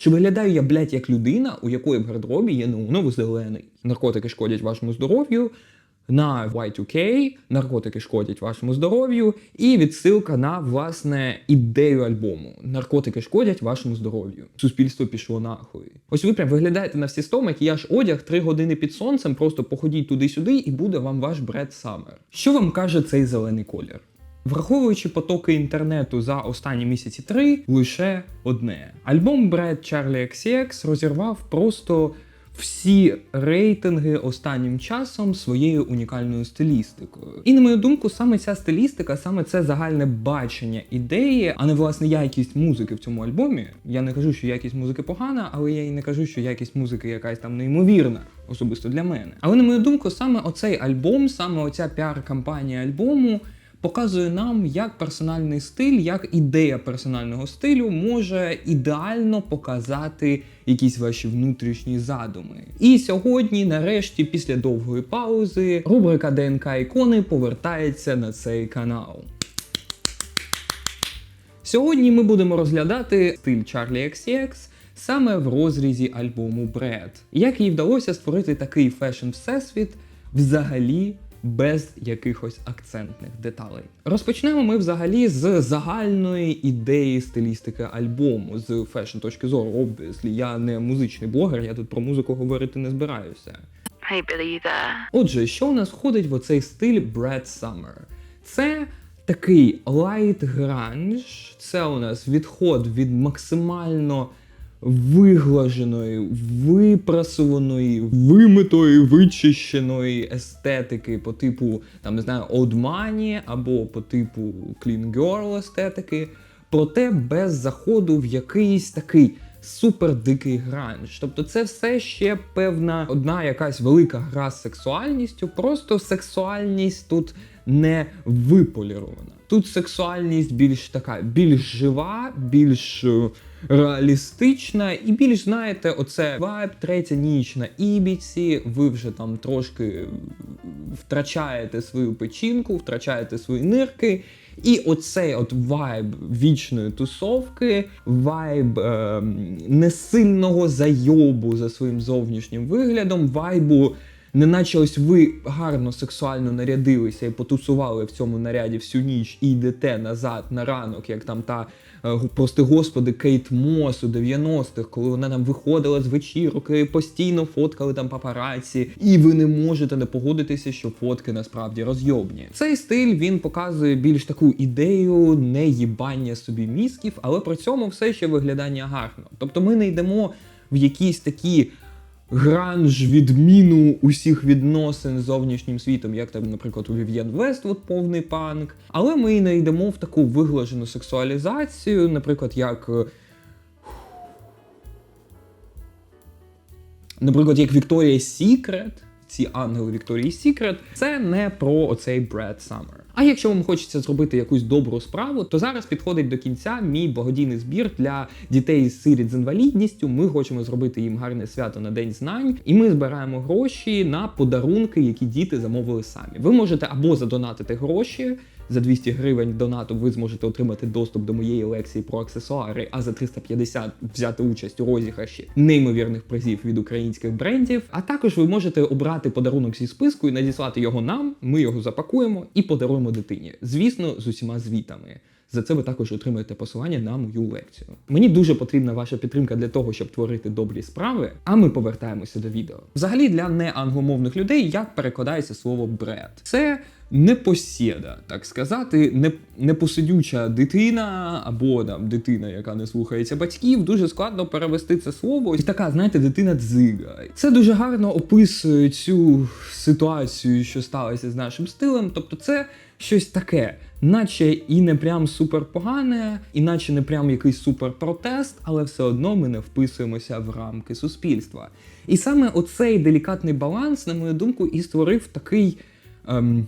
Чи виглядаю я, блядь, як людина, у якої в гардеробі є неоновий зелений? Наркотики шкодять вашому здоров'ю. На Y2K наркотики шкодять вашому здоров'ю, і відсилка на власне ідею альбому. Наркотики шкодять вашому здоров'ю. Суспільство пішло нахуй. Ось ви прям виглядаєте на всі сто, макіяж одяг, три години під сонцем, просто походіть туди-сюди, і буде вам ваш бред Summer. Що вам каже цей зелений колір? Враховуючи потоки інтернету за останні місяці три, лише одне. Альбом Brad Charlie XCX розірвав просто всі рейтинги останнім часом своєю унікальною стилістикою. І на мою думку, саме ця стилістика, саме це загальне бачення ідеї, а не власне якість музики в цьому альбомі. Я не кажу, що якість музики погана, але я і не кажу, що якість музики якась там неймовірна. Особисто для мене. Але на мою думку, саме оцей альбом, саме оця піар-кампанія альбому показує нам, як персональний стиль, як ідея персонального стилю може ідеально показати якісь ваші внутрішні задуми. І сьогодні, нарешті, після довгої паузи, рубрика ДНК ікони повертається на цей канал. Сьогодні ми будемо розглядати стиль Charlie XCX саме в розрізі альбому Bread. Як їй вдалося створити такий фешн всесвіт взагалі без якихось акцентних деталей. Розпочнемо ми взагалі з загальної ідеї стилістики альбому з фешн точки зору. Obviously. я не музичний блогер, я тут про музику говорити не збираюся. Hey. Отже, що у нас входить в оцей стиль Brad Summer? Це такий лайт гранж, це у нас відход від максимально виглаженої, випрасуваної, вимитої, вичищеної естетики по типу, там не знаю, Old Money або по типу Clean Girl естетики, проте без заходу в якийсь такий супер дикий гранж. Тобто це все ще певна одна якась велика гра з сексуальністю, просто сексуальність тут не виполірована. Тут сексуальність більш така, більш жива, більш е, реалістична і більш знаєте, оце вайб, третя ніч на Ібіці. Ви вже там трошки втрачаєте свою печінку, втрачаєте свої нирки. І оцей от вайб вічної тусовки, вайб е, несильного зайобу за своїм зовнішнім виглядом, вайбу, неначе ось ви гарно сексуально нарядилися і потусували в цьому наряді всю ніч і йдете назад на ранок, як там та е, прости господи, Кейт Мос у 90-х, коли вона там виходила з вечірок, і постійно фоткали там папараці, і ви не можете не погодитися, що фотки насправді розйобні. Цей стиль він показує більш таку ідею не їбання собі мізків, але при цьому все ще виглядання гарно. Тобто ми не йдемо в якісь такі гранж відміну усіх відносин з зовнішнім світом, як там, наприклад, у Вів'єн Вествуд повний панк. Але ми і не йдемо в таку виглажену сексуалізацію, наприклад, як. е, Наприклад, як Вікторія Сікрет, ці ангели Вікторії Сікрет, це не про оцей Бред Саммер. А якщо вам хочеться зробити якусь добру справу, то зараз підходить до кінця мій благодійний збір для дітей з сиріт з інвалідністю. Ми хочемо зробити їм гарне свято на День знань, і ми збираємо гроші на подарунки, які діти замовили самі. Ви можете або задонатити гроші. За 200 гривень донату ви зможете отримати доступ до моєї лекції про аксесуари, а за 350 взяти участь у розіграші неймовірних призів від українських брендів. А також ви можете обрати подарунок зі списку і надіслати його нам. Ми його запакуємо і подаруємо дитині. Звісно, з усіма звітами. За це ви також отримаєте посилання на мою лекцію. Мені дуже потрібна ваша підтримка для того, щоб творити добрі справи. А ми повертаємося до відео. Взагалі, для неангломовних людей як перекладається слово бред? Це непосєда, так сказати, не, непосидюча дитина або там дитина, яка не слухається батьків. Дуже складно перевести це слово. І така, знаєте, дитина дзига. Це дуже гарно описує цю ситуацію, що сталося з нашим стилем. Тобто, це щось таке, наче і не прям супер погане, і наче не прям якийсь супер протест, але все одно ми не вписуємося в рамки суспільства. І саме оцей делікатний баланс, на мою думку, і створив такий. Ем,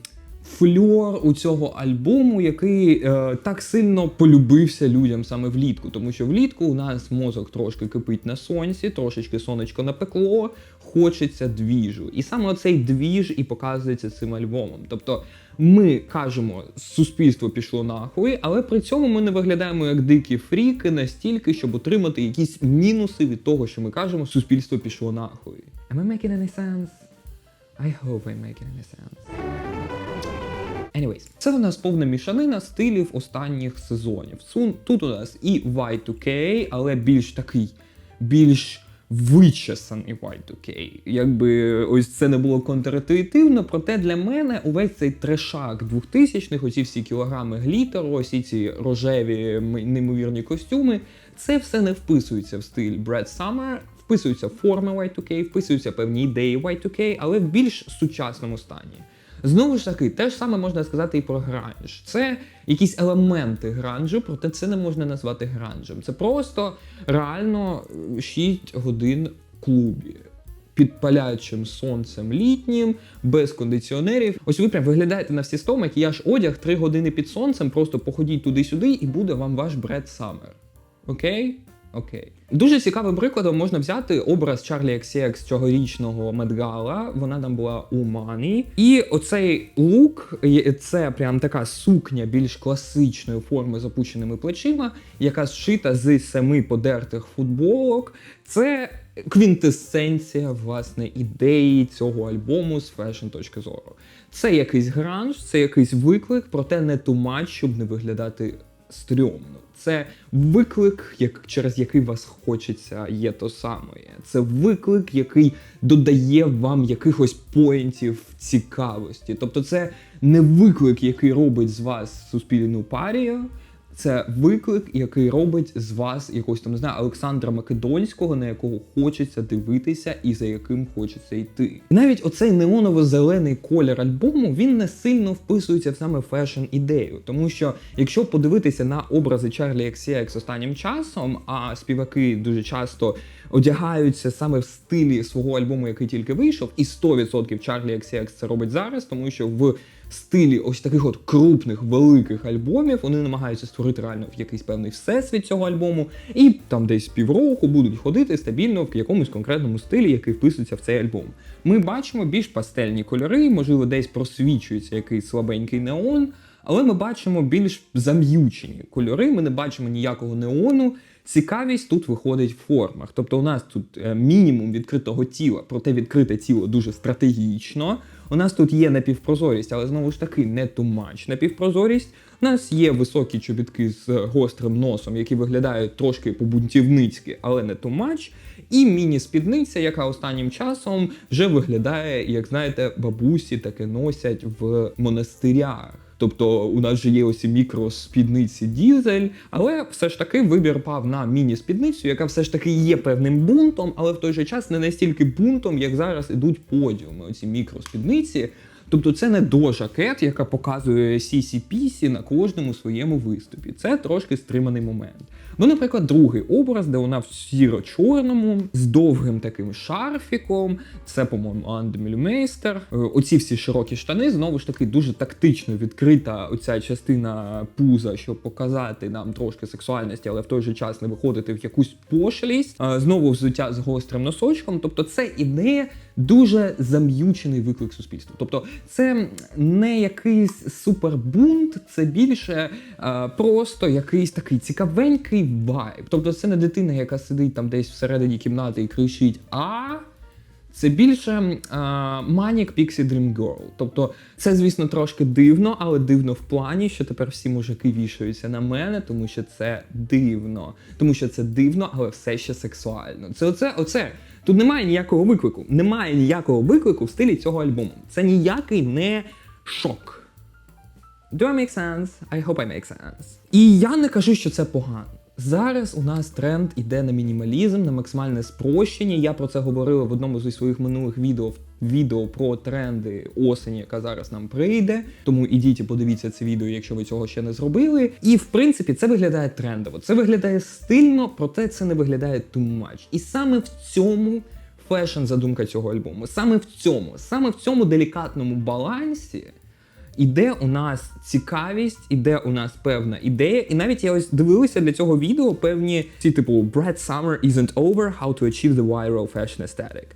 фльор у цього альбому, який е, так сильно полюбився людям саме влітку. Тому що влітку у нас мозок трошки кипить на сонці, трошечки сонечко напекло, хочеться двіжу. І саме оцей двіж і показується цим альбомом. Тобто ми кажемо, суспільство пішло нахуй, але при цьому ми не виглядаємо як дикі фріки настільки, щоб отримати якісь мінуси від того, що ми кажемо, суспільство пішло нахуй. Am I making any sense? I hope I'm making any sense. Anyways, це у нас повна мішанина стилів останніх сезонів. Тут у нас і Y2K, але більш такий, більш вичесаний Y2K. Якби ось це не було контрінтуїтивно, проте для мене увесь цей трешак 2000-х, оці всі кілограми глітеру, ось ці рожеві неймовірні костюми, це все не вписується в стиль Brad Summer, вписуються форми Y2K, вписуються певні ідеї Y2K, але в більш сучасному стані. Знову ж таки, те ж саме можна сказати і про гранж. Це якісь елементи гранжу, проте це не можна назвати гранжем. Це просто реально 6 годин в клубі. Під палячим сонцем літнім, без кондиціонерів. Ось ви прям виглядаєте на всі 100, макіяж одяг 3 години під сонцем, просто походіть туди-сюди, і буде вам ваш Бред Саммер. Окей? Окей. Дуже цікавим прикладом можна взяти образ Чарлі XCX цьогорічного Медгала. Вона там була у Мані. І оцей лук це прям така сукня більш класичної форми з опущеними плечима, яка зшита з семи подертих футболок. Це квінтесенція власне ідеї цього альбому з фешн точки зору. Це якийсь гранж, це якийсь виклик, проте не тумач, щоб не виглядати стрьомно. Це виклик, як, через який вас хочеться є то саме. Це виклик, який додає вам якихось поінтів цікавості. Тобто, це не виклик, який робить з вас суспільну парію. Це виклик, який робить з вас якогось там не знаю Олександра Македонського, на якого хочеться дивитися і за яким хочеться йти. І навіть оцей неоново-зелений колір альбому він не сильно вписується в саме фешн ідею, тому що якщо подивитися на образи Чарлі XCX останнім часом, а співаки дуже часто одягаються саме в стилі свого альбому, який тільки вийшов, і 100% Чарлі XCX це робить зараз, тому що в стилі ось таких от крупних великих альбомів вони намагаються створити реально в якийсь певний всесвіт цього альбому, і там десь півроку будуть ходити стабільно в якомусь конкретному стилі, який вписується в цей альбом. Ми бачимо більш пастельні кольори, можливо, десь просвічується якийсь слабенький неон. Але ми бачимо більш зам'ючені кольори, ми не бачимо ніякого неону. Цікавість тут виходить в формах. Тобто у нас тут е, мінімум відкритого тіла, проте відкрите тіло дуже стратегічно. У нас тут є напівпрозорість, але знову ж таки не тумач напівпрозорість. У нас є високі чобітки з гострим носом, які виглядають трошки по-бунтівницьки, але не тумач. І міні-спідниця, яка останнім часом вже виглядає, як знаєте, бабусі таке носять в монастирях. Тобто у нас же є ось мікроспідниці дізель, але все ж таки вибір пав на міні-спідницю, яка все ж таки є певним бунтом, але в той же час не настільки бунтом, як зараз ідуть подіуми, оці мікроспідниці. Тобто це не дожакет, яка показує сісі-пісі на кожному своєму виступі. Це трошки стриманий момент. Ну, наприклад, другий образ, де вона в сіро-чорному, з довгим таким шарфіком. Це, по-моєму, Андемільмейстер. Е, Оці всі широкі штани, знову ж таки, дуже тактично відкрита оця частина пуза, щоб показати нам трошки сексуальності, але в той же час не виходити в якусь пошлість. Е, Знову взуття з гострим носочком. Тобто, це ідея дуже зам'ючений виклик суспільству. Тобто, це не якийсь супербунт, це більше е, просто якийсь такий цікавенький вайб. Тобто, це не дитина, яка сидить там десь всередині кімнати і кричить А. Це більше е, Manic Pixie Dream Girl. Тобто, це, звісно, трошки дивно, але дивно в плані, що тепер всі мужики вішаються на мене, тому що це дивно. Тому що це дивно, але все ще сексуально. Це оце, оце. Тут немає ніякого виклику. Немає ніякого виклику в стилі цього альбому. Це ніякий не шок. Do I make sense? I hope I make sense. І я не кажу, що це погано. Зараз у нас тренд іде на мінімалізм, на максимальне спрощення. Я про це говорила в одному зі своїх минулих відео. Відео про тренди осені, яка зараз нам прийде. Тому ідіть і подивіться це відео, якщо ви цього ще не зробили. І в принципі це виглядає трендово. Це виглядає стильно, проте це не виглядає too much. І саме в цьому фешн задумка цього альбому. Саме в цьому, саме в цьому делікатному балансі Іде у нас цікавість, іде у нас певна ідея, і навіть я ось дивилася для цього відео певні ці типу Brad Summer isn't over, how to achieve the viral fashion aesthetic.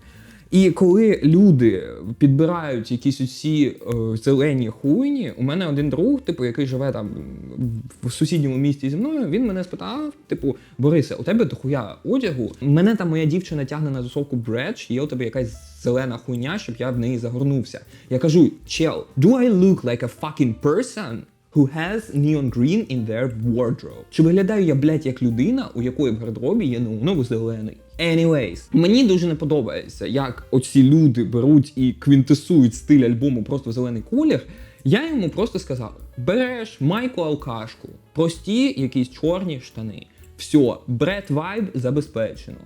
І коли люди підбирають якісь усі е, зелені хуйні, у мене один друг, типу, який живе там в сусідньому місті зі мною, він мене спитав: типу, Борисе, у тебе дохуя одягу? Мене там моя дівчина тягне на тусовку бред, чи є у тебе якась зелена хуйня, щоб я в неї загорнувся. Я кажу, чел, do I look like a fucking person? Who has neon green in their wardrobe? Чи виглядаю я, блядь, як людина, у якої в гардеробі є неоново зелений? Anyways, мені дуже не подобається, як оці люди беруть і квінтесують стиль альбому просто в зелений колір. Я йому просто сказав: береш майку алкашку, прості якісь чорні штани. Все, бред вайб забезпечено.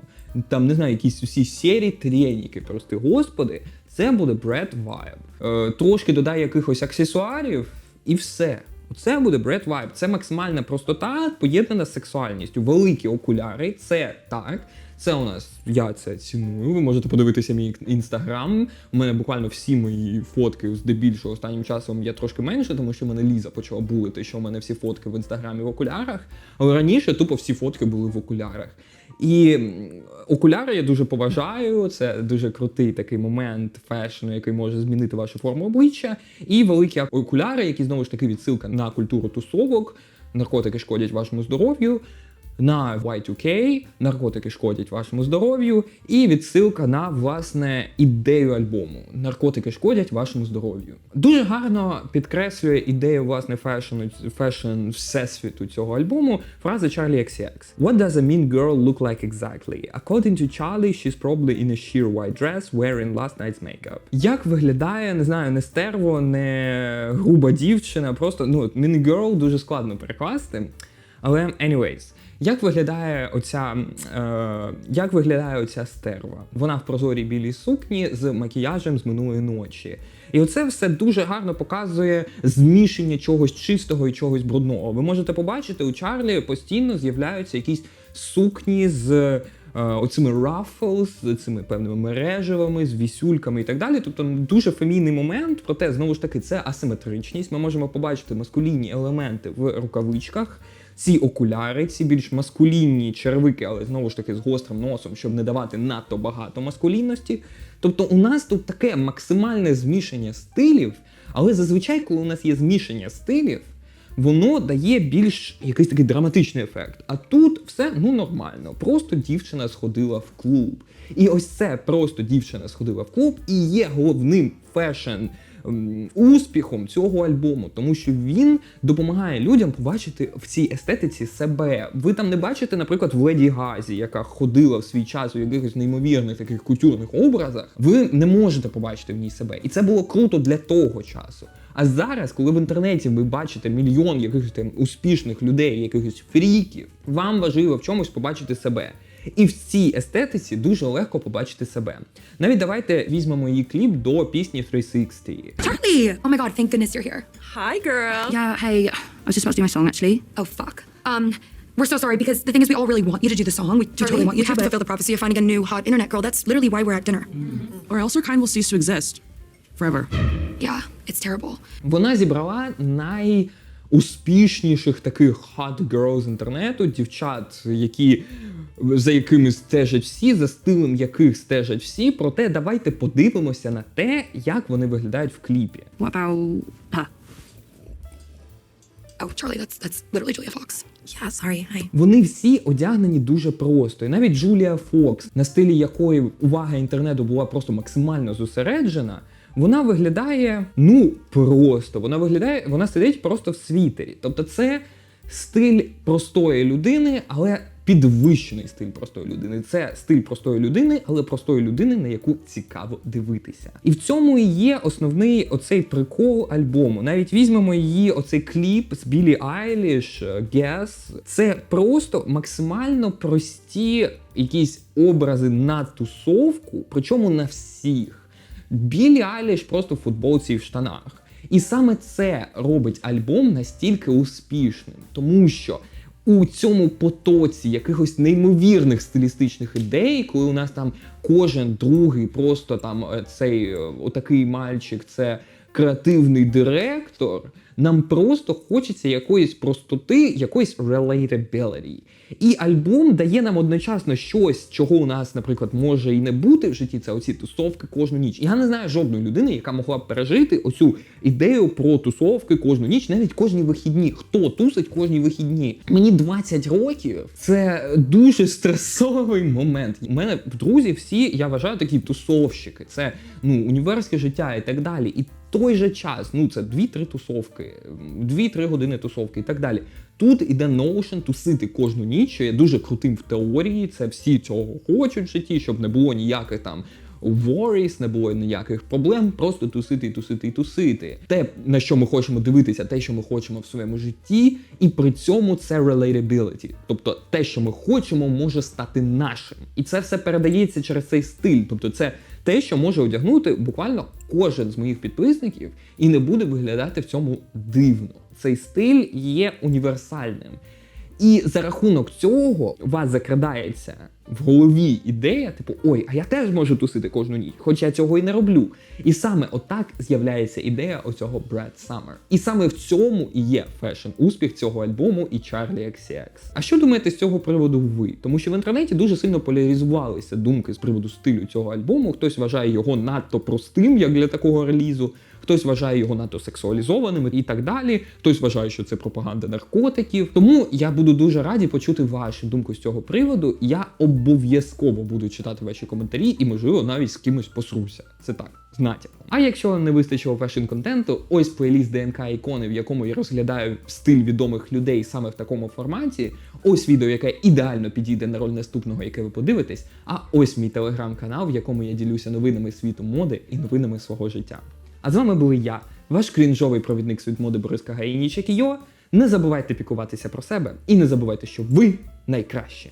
Там не знаю, якісь усі сірі треніки, прости господи, це буде бред вайб. Е, трошки додай якихось аксесуарів і все. Це буде бред вайб. Це максимальна простота, поєднана з сексуальністю. Великі окуляри, це так. Це у нас я це ціную. Ви можете подивитися мій інстаграм. У мене буквально всі мої фотки, здебільшого останнім часом є трошки менше, тому що мене Ліза почала булити, що у мене всі фотки в інстаграмі в окулярах. Але раніше тупо всі фотки були в окулярах. І окуляри я дуже поважаю. Це дуже крутий такий момент фешну, який може змінити вашу форму обличчя. І великі окуляри, які знову ж таки відсилка на культуру тусовок. Наркотики шкодять вашому здоров'ю. На Y2K, наркотики шкодять вашому здоров'ю, і відсилка на власне ідею альбому. Наркотики шкодять вашому здоров'ю. Дуже гарно підкреслює ідею власне фешену, фешн всесвіту цього альбому фраза Charlie XCX. What does a mean girl look like exactly? According to Charlie, she's probably in a sheer white dress wearing last night's makeup. Як виглядає, не знаю, не стерво, не груба дівчина, просто ну mean girl дуже складно перекласти. Але anyways, як виглядає оця е, як виглядає оця стерва? Вона в прозорій білій сукні з макіяжем з минулої ночі. І оце все дуже гарно показує змішання чогось чистого і чогось брудного. Ви можете побачити, у Чарлі постійно з'являються якісь сукні з. е, Оцими ruffles, з цими певними мережевими, з вісюльками і так далі. Тобто дуже фемійний момент, проте знову ж таки це асиметричність. Ми можемо побачити маскулінні елементи в рукавичках, ці окуляри, ці більш маскулінні червики, але знову ж таки з гострим носом, щоб не давати надто багато маскулінності. Тобто, у нас тут таке максимальне змішання стилів, але зазвичай, коли у нас є змішання стилів, воно дає більш якийсь такий драматичний ефект. А тут все ну нормально. Просто дівчина сходила в клуб. І ось це просто дівчина сходила в клуб і є головним фешн успіхом цього альбому, тому що він допомагає людям побачити в цій естетиці себе. Ви там не бачите, наприклад, в Леді Газі, яка ходила в свій час у якихось неймовірних таких культурних образах. Ви не можете побачити в ній себе. І це було круто для того часу. А зараз, коли в інтернеті ви бачите мільйон якихось там успішних людей, якихось фріків, вам важливо в чомусь побачити себе. І в цій естетиці дуже легко побачити себе. Навіть давайте візьмемо її кліп до пісні 360. Charlie! Oh my god, thank goodness you're here. Hi, girl. Yeah, hey, I was just about to do my song actually. Oh fuck. Um, we're so sorry because the thing is we all really want you to do the song. We do totally want you you to fulfill the prophecy of finding a new hot internet girl. That's literally why we're at dinner. Or else our kind will cease to exist. Forever. Yeah, it's terrible. Вона зібрала найуспішніших таких hot girls інтернету, дівчат, які за якими стежать всі, за стилем яких стежать всі. Проте давайте подивимося на те, як вони виглядають в кліпі. What about her? Oh, Charlie, that's that's literally Julia Fox. Yeah, sorry. Hi. Вони всі одягнені дуже просто. І навіть Джулія Фокс, на стилі якої увага інтернету була просто максимально зосереджена, вона виглядає ну просто. Вона виглядає, вона сидить просто в світері. Тобто, це стиль простої людини, але підвищений стиль простої людини. Це стиль простої людини, але простої людини, на яку цікаво дивитися. І в цьому і є основний оцей прикол альбому. Навіть візьмемо її оцей кліп з Білі Айліш Guess. Це просто максимально прості якісь образи на тусовку, причому на всіх. Білі Айліш просто в футболці і в штанах. І саме це робить альбом настільки успішним, тому що у цьому потоці якихось неймовірних стилістичних ідей, коли у нас там кожен другий, просто там е, цей е, отакий мальчик, це креативний директор, нам просто хочеться якоїсь простоти, якоїсь relatability. І альбом дає нам одночасно щось, чого у нас, наприклад, може і не бути в житті. Це оці тусовки кожну ніч. Я не знаю жодної людини, яка могла б пережити оцю ідею про тусовки кожну ніч, навіть кожні вихідні. Хто тусить кожні вихідні? Мені 20 років. Це дуже стресовий момент. У мене друзі всі, я вважаю, такі тусовщики. Це ну універське життя і так далі. І той же час, ну це 2-3 тусовки, 2-3 години тусовки і так далі. Тут іде notion тусити кожну ніч, що є дуже крутим в теорії. Це всі цього хочуть в житті, щоб не було ніяких там worries, не було ніяких проблем, просто тусити, і тусити і тусити. Те, на що ми хочемо дивитися, те, що ми хочемо в своєму житті, і при цьому це relatability. Тобто те, що ми хочемо, може стати нашим. І це все передається через цей стиль. Тобто, це те, що може одягнути буквально кожен з моїх підписників, і не буде виглядати в цьому дивно. Цей стиль є універсальним. І за рахунок цього у вас закрадається в голові ідея, типу, ой, а я теж можу тусити кожну ніч, хоч я цього і не роблю. І саме отак з'являється ідея оцього Brad Summer. І саме в цьому і є фешн успіх цього альбому і Charlie XCX. А що думаєте з цього приводу ви? Тому що в інтернеті дуже сильно поляризувалися думки з приводу стилю цього альбому. Хтось вважає його надто простим, як для такого релізу. Хтось вважає його надто сексуалізованим і так далі. Хтось вважає, що це пропаганда наркотиків. Тому я буду дуже раді почути вашу думку з цього приводу. Я обов'язково буду читати ваші коментарі і, можливо, навіть з кимось посруся. Це так, з натяком. А якщо вам не вистачило фешн контенту, ось плейліст ДНК ікони, в якому я розглядаю стиль відомих людей саме в такому форматі. Ось відео, яке ідеально підійде на роль наступного, яке ви подивитесь. А ось мій телеграм-канал, в якому я ділюся новинами світу моди і новинами свого життя. А з вами були я, ваш крінжовий провідник світ моди Борис Кагаїнічек і Йо. Не забувайте пікуватися про себе і не забувайте, що ви найкращі.